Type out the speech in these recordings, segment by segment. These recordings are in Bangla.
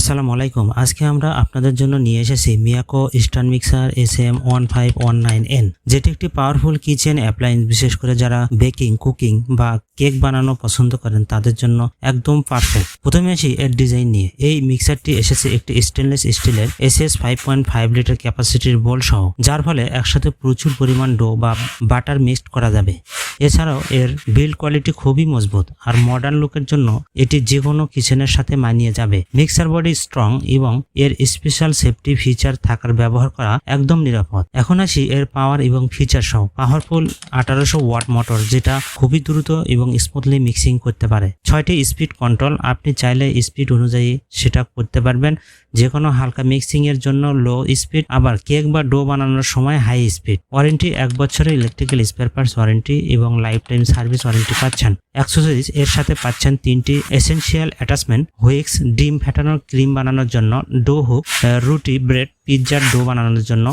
আসসালামু আলাইকুম। আজকে আমরা আপনাদের জন্য নিয়ে এসেছি Miyako stand mixer S M one five one nine N, যেটি একটি পাওয়ারফুল কিচেন অ্যাপ্লায়েন্স বিশেষ করে যারা বেকিং কুকিং বা কেক বানানো পছন্দ করেন, তাদের জন্য একদম পারফেক্ট প্রথমে আসি এর ডিজাইন নিয়ে। এই মিক্সারটি এসেছে একটি স্টেনলেস স্টিলের S S five point five litre ক্যাপাসিটির bowl সহ, যার ফলে একসাথে প্রচুর পরিমাণ ডো বা বাটার মিক্সড করা যাবে। এছাড়াও এর বিল্ড কোয়ালিটি খুবই মজবুত আর মডার্ন লুকের জন্য এটি যে কোনো কিচেনের সাথে মানিয়ে যাবে। মিক্সার বডি স্ট্রং এবং এর স্পেশাল সেফটি ফিচার থাকার ব্যবহার করা একদম নিরাপদ। এখন আসি এর পাওয়ার এবং ফিচার সহ। পাওয়ারফুল আঠারোশো ওয়াট মোটর যেটা খুবই দ্রুত এবং স্মুথলি মিক্সিং করতে পারে। ছয়টি স্পিড কন্ট্রোল আপনি চাইলে স্পিড অনুযায়ী সেটা করতে পারবেন। যে কোনো হালকা মিক্সিং এর জন্য লো স্পিড আবার কেক বা ডো বানানোর সময় হাই স্পিড ওয়ারেন্টি এক বছরের ইলেকট্রিক্যাল স্পেয়ার পার্টস ওয়ারেন্টি এবং লাইফ টাইম সার্ভিস ওয়ারেন্টি পাচ্ছেন। অ্যাক্সেসরিজ এর সাথে পাচ্ছেন তিনটি এসেনশিয়াল অ্যাটাচমেন্ট হুইক্স ডিম ফেটানোর ক্রিম বানানোর জন্য, ডো হুক রুটি ব্রেড পিৎজার ডো বানানোর জন্য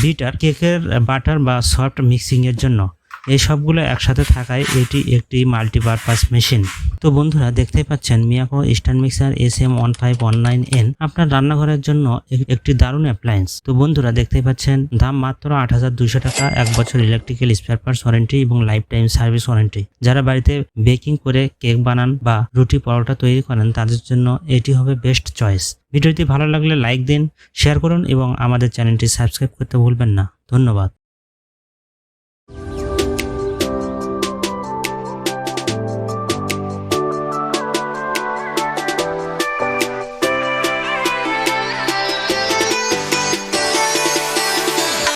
বিটার কেকের বাটার বা সফট মিক্সিং এর জন্য। এই সবগুলো একসাথে থাকায় এটি একটি মাল্টিপারপাস মেশিন তো বন্ধুরা, দেখতেই পাচ্ছেন Miyako stand mixer S M one five one nine N আপনার রান্নাঘরের জন্য একটি দারুণ অ্যাপ্লায়েন্স তো বন্ধুরা, দেখতেই পাচ্ছেন দাম মাত্র আট হাজার দুশো টাকা, এক বছর ইলেকট্রিক্যাল স্পেয়ার পার্টস ওয়ারেন্টি এবং লাইফ টাইম সার্ভিস ওয়ারেন্টি যারা বাড়িতে বেকিং করে কেক বানান বা রুটি পরোটা তৈরি করেন, তাদের জন্য এটি হবে বেস্ট চয়েস ভিডিওটি ভালো লাগলে লাইক দিন শেয়ার করুন এবং আমাদের চ্যানেলটি সাবস্ক্রাইব করতে ভুলবেন না। ধন্যবাদ।